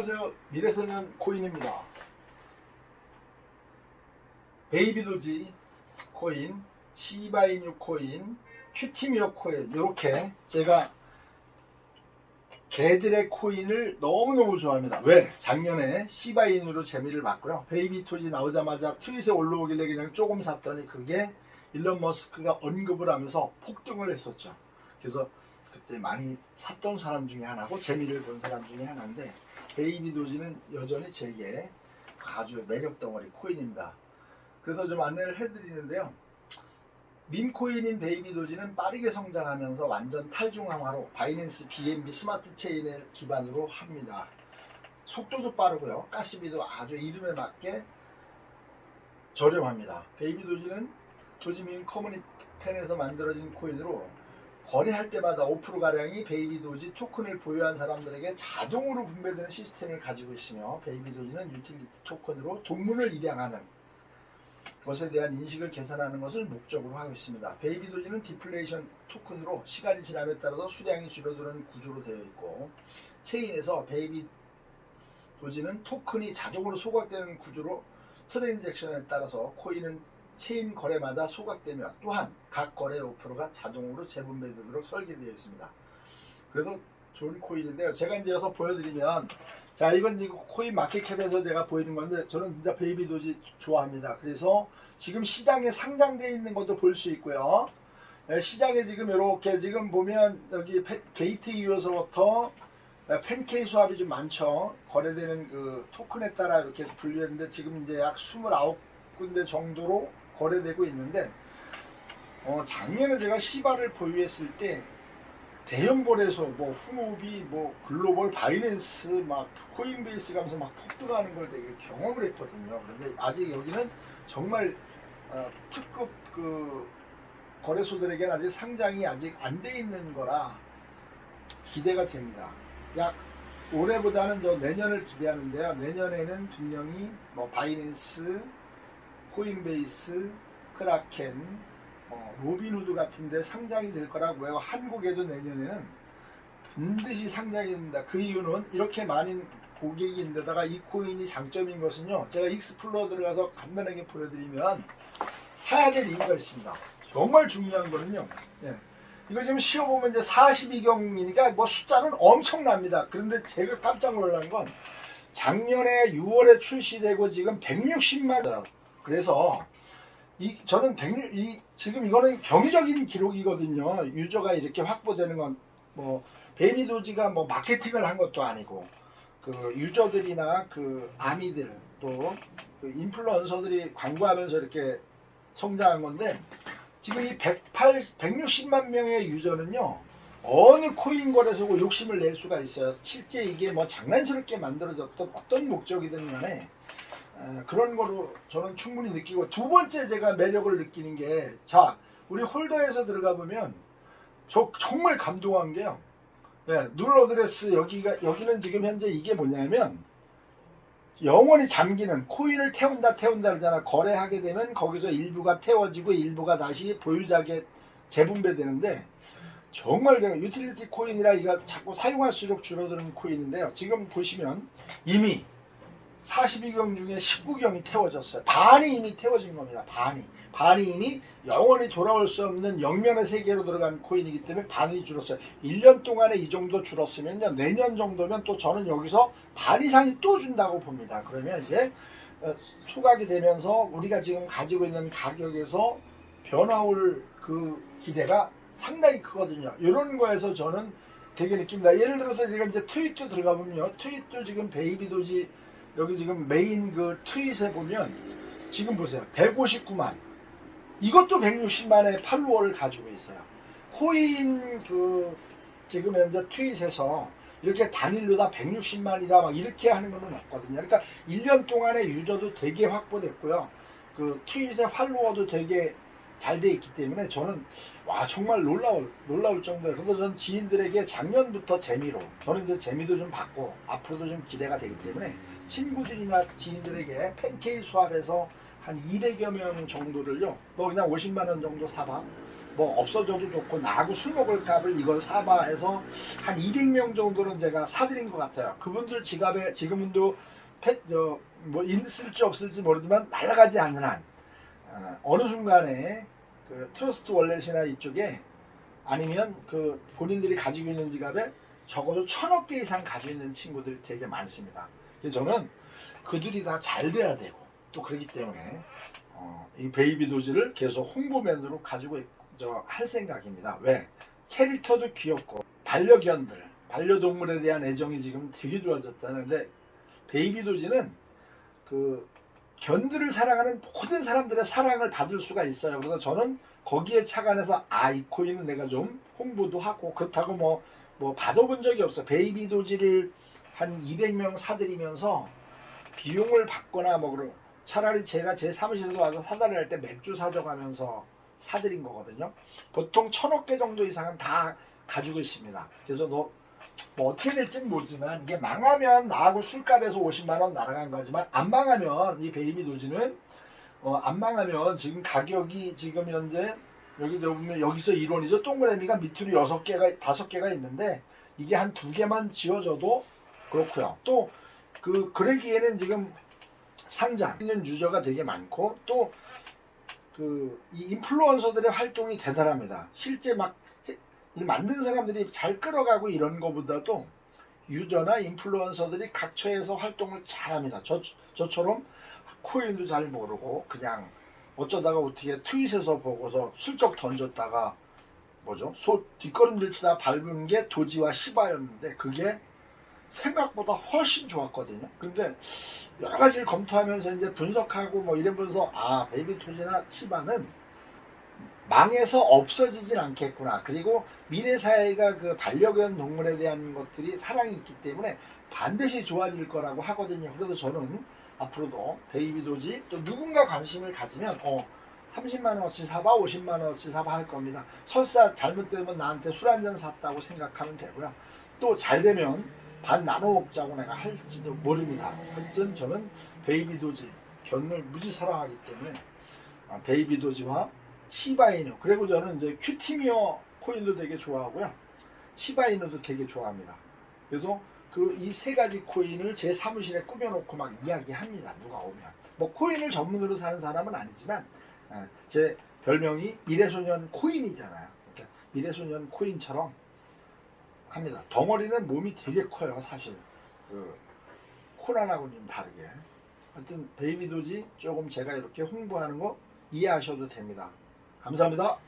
안녕하세요. 미래소년 코인입니다. 베이비도지 코인, 시바이뉴 코인, 큐티미어 코인 이렇게 제가 개들의 코인을 너무너무 좋아합니다. 왜? 작년에 시바이누로 재미를 봤고요. 베이비토지 나오자마자 트윗에 올라오길래 그냥 조금 샀더니 그게 일론 머스크가 언급을 하면서 폭등을 했었죠. 그래서 그때 많이 샀던 사람 중에 하나고 재미를 본 사람 중에 하나인데 베이비 도지는 여전히 제게 아주 매력 덩어리 코인입니다. 그래서 좀 안내를 해드리는데요. 밈코인인 베이비 도지는 빠르게 성장하면서 완전 탈중앙화로 바이낸스 BNB 스마트 체인을 기반으로 합니다. 속도도 빠르고요. 가스비도 아주 이름에 맞게 저렴합니다. 베이비 도지는 도지민 커뮤니펜에서 만들어진 코인으로 거래할 때마다 5%가량이 베이비도지 토큰을 보유한 사람들에게 자동으로 분배되는 시스템을 가지고 있으며 베이비도지는 유틸리티 토큰으로 돈문을 입양하는 것에 대한 인식을 개선하는 것을 목적으로 하고 있습니다. 베이비도지는 디플레이션 토큰으로 시간이 지남에 따라서 수량이 줄어드는 구조로 되어 있고 체인에서 베이비도지는 토큰이 자동으로 소각되는 구조로 트랜잭션에 따라서 코인은 체인 거래마다 소각되며 또한 각 거래 5%가 자동으로 재분배되도록 설계되어 있습니다. 그래서 좋은 코인인데요. 제가 이제 여기서 보여드리면 자 이건 지금 코인 마켓캡에서 제가 보이는 건데 저는 진짜 베이비 도지 좋아합니다. 그래서 지금 시장에 상장되어 있는 것도 볼 수 있고요. 예, 시장에 지금 이렇게 지금 보면 여기 페- 게이트 이어서부터 팬케이 수합이 좀 많죠. 거래되는 그 토큰에 따라 이렇게 분류했는데 지금 이제 약 29군데 정도로 거래되고 있는데 어, 작년에 제가 시바를 보유했을 때 대형 거래소 뭐 후비 뭐 글로벌 바이낸스 막 코인베이스 가면서 막 폭등하는 걸 되게 경험을 했거든요. 그런데 아직 여기는 정말 어, 특급 그 거래소들에게는 아직 상장이 아직 안 돼 있는 거라 기대가 됩니다. 약 올해보다는 저 내년을 기대하는데요. 내년에는 분명히 뭐 바이낸스, 코인베이스, 크라켄, 어, 로빈후드 같은데 상장이 될 거라고요. 한국에도 내년에는 반드시 상장이 됩니다. 그 이유는 이렇게 많은 고객인데다가 이 코인이 장점인 것은요. 제가 익스플로어 들어가서 간단하게 보여드리면 사야 될 이유가 있습니다. 정말 중요한 거는요. 예. 이거 지금 쉬어보면 이제 42경이니까 뭐 숫자는 엄청납니다. 그런데 제가 깜짝 놀란 건 작년에 6월에 출시되고 지금 160만 원. 그래서 이 저는 100, 이 지금 이거는 경이적인 기록이거든요. 유저가 이렇게 확보되는 건뭐 베이비 도지가 뭐 마케팅을 한 것도 아니고 그 유저들이나 그 아미들 또 그 인플루언서들이 광고하면서 이렇게 성장한 건데 지금 이 108, 160만 명의 유저는요 어느 코인 거래소고 욕심을 낼 수가 있어요. 실제 이게 뭐 장난스럽게 만들어졌던 어떤 목적이든 간에 에, 그런 거로 저는 충분히 느끼고 두 번째 제가 매력을 느끼는 게 자 우리 홀더에서 들어가 보면 저 정말 감동한 게요. 예, 눌 어드레스 여기가 여기는 지금 현재 이게 뭐냐면 영원히 잠기는 코인을 태운다 태운다 그러잖아 거래하게 되면 거기서 일부가 태워지고 일부가 다시 보유자에게 재분배되는데 정말 그 유틸리티 코인이라 이가 자꾸 사용할수록 줄어드는 코인인데요 지금 보시면 이미 42경 중에 19경이 태워졌어요. 반이 이미 태워진 겁니다. 반이. 반이 이미 영원히 돌아올 수 없는 영면의 세계로 들어간 코인이기 때문에 반이 줄었어요. 1년 동안에 이 정도 줄었으면요. 내년 정도면 또 저는 여기서 반 이상이 또 준다고 봅니다. 그러면 이제 어, 소각이 되면서 우리가 지금 가지고 있는 가격에서 변화 올 그 기대가 상당히 크거든요. 이런 거에서 저는 되게 느낍니다. 예를 들어서 지금 이제 트윗도 들어가 보면요. 트윗도 지금 베이비 도지 여기 지금 메인 그 트윗에 보면 지금 보세요 159만 이것도 160만의 팔로워를 가지고 있어요. 코인 그 지금 현재 트윗에서 이렇게 단일로 다 160만이다 막 이렇게 하는 거는 없거든요. 그러니까 1년 동안의 유저도 되게 확보됐고요. 그 트윗의 팔로워도 되게 잘 돼 있기 때문에 저는 와 정말 놀라울 놀라울 정도예요. 그래서 저는 지인들에게 작년부터 재미로 저는 이제 재미도 좀 받고 앞으로도 좀 기대가 되기 때문에 친구들이나 지인들에게 팬케이 수합에서 한 200여 명 정도를요. 너 그냥 50만 원 정도 사봐. 뭐 없어져도 좋고 나하고 술 먹을 값을 이걸 사봐 해서 한 200명 정도는 제가 사드린 것 같아요. 그분들 지갑에 지금도 패, 저, 뭐 있을지 없을지 모르지만 날아가지 않는 한 어, 어느 순간에 그 트러스트 월렛이나 이쪽에 아니면 그 본인들이 가지고 있는 지갑에 적어도 천억 개 이상 가지고 있는 친구들이 되게 많습니다. 그래서 저는 그들이 다 잘 돼야 되고 또 그렇기 때문에 어, 이 베이비 도지를 계속 홍보맨으로 가지고 저 할 생각입니다. 왜? 캐릭터도 귀엽고 반려견들, 반려동물에 대한 애정이 지금 되게 좋아졌잖아요. 근데 베이비 도지는 그 견들을 사랑하는 모든 사람들의 사랑을 받을 수가 있어요. 그래서 저는 거기에 착안해서 아, 이 코인은 내가 좀 홍보도 하고 그렇다고 뭐, 뭐 받아본 적이 없어. 베이비 도지를 한 200명 사드리면서 비용을 받거나 뭐 그런 차라리 제가 제 사무실에 와서 사달을 할때 맥주 사줘가면서 사드린 거거든요. 보통 천억 개 정도 이상은 다 가지고 있습니다. 그래서 너 뭐 어떻게 될지는 모르지만 이게 망하면 나하고 술값에서 50만 원 날아간 거지만 안 망하면 이 베이비 도지는 어, 안 망하면 지금 가격이 지금 현재 여기 보면 여기서 1원이죠. 동그라미가 밑으로 6개가 5개가 있는데 이게 한 두 개만 지어져도 그렇고요. 또 그 그러기에는 지금 상장 있는 유저가 되게 많고 또 그 이 인플루언서들의 활동이 대단합니다. 실제 막 만든 사람들이 잘 끌어가고 이런 거보다도 유저나 인플루언서들이 각처에서 활동을 잘합니다. 저 저처럼 코인도 잘 모르고 그냥 어쩌다가 어떻게 트윗에서 보고서 슬쩍 던졌다가 뭐죠? 소 뒷걸음질 치다 밟은 게 도지와 시바였는데 그게 생각보다 훨씬 좋았거든요. 근데 여러 가지를 검토하면서 이제 분석하고 뭐 이러면서 아 베이비 토지나 치바는 망해서 없어지진 않겠구나. 그리고 미래 사회가 그 반려견 동물에 대한 것들이 사랑이 있기 때문에 반드시 좋아질 거라고 하거든요. 그래서 저는 앞으로도 베이비 도지 또 누군가 관심을 가지면 어 30만 원어치 사봐 50만 원어치 사봐 할 겁니다. 설사 잘못되면 나한테 술 한 잔 샀다고 생각하면 되고요. 또 잘 되면 반 나눠 먹자고 내가 할지도 모릅니다. 하여튼 저는 베이비 도지 견을 무지 사랑하기 때문에 아, 베이비 도지와 시바이누 그리고 저는 이제 큐티미어 코인도 되게 좋아하고요. 시바이누도 되게 좋아합니다. 그래서 그 이 세 가지 코인을 제 사무실에 꾸며놓고 막 이야기합니다. 누가 오면 뭐 코인을 전문으로 사는 사람은 아니지만 아, 제 별명이 미래소년 코인이잖아요. 그러니까 미래소년 코인처럼 합니다. 덩어리는 몸이 되게 커요, 사실. 그 코란하고는 좀 다르게. 하여튼 베이비 도지 조금 제가 이렇게 홍보하는 거 이해하셔도 됩니다. 감사합니다.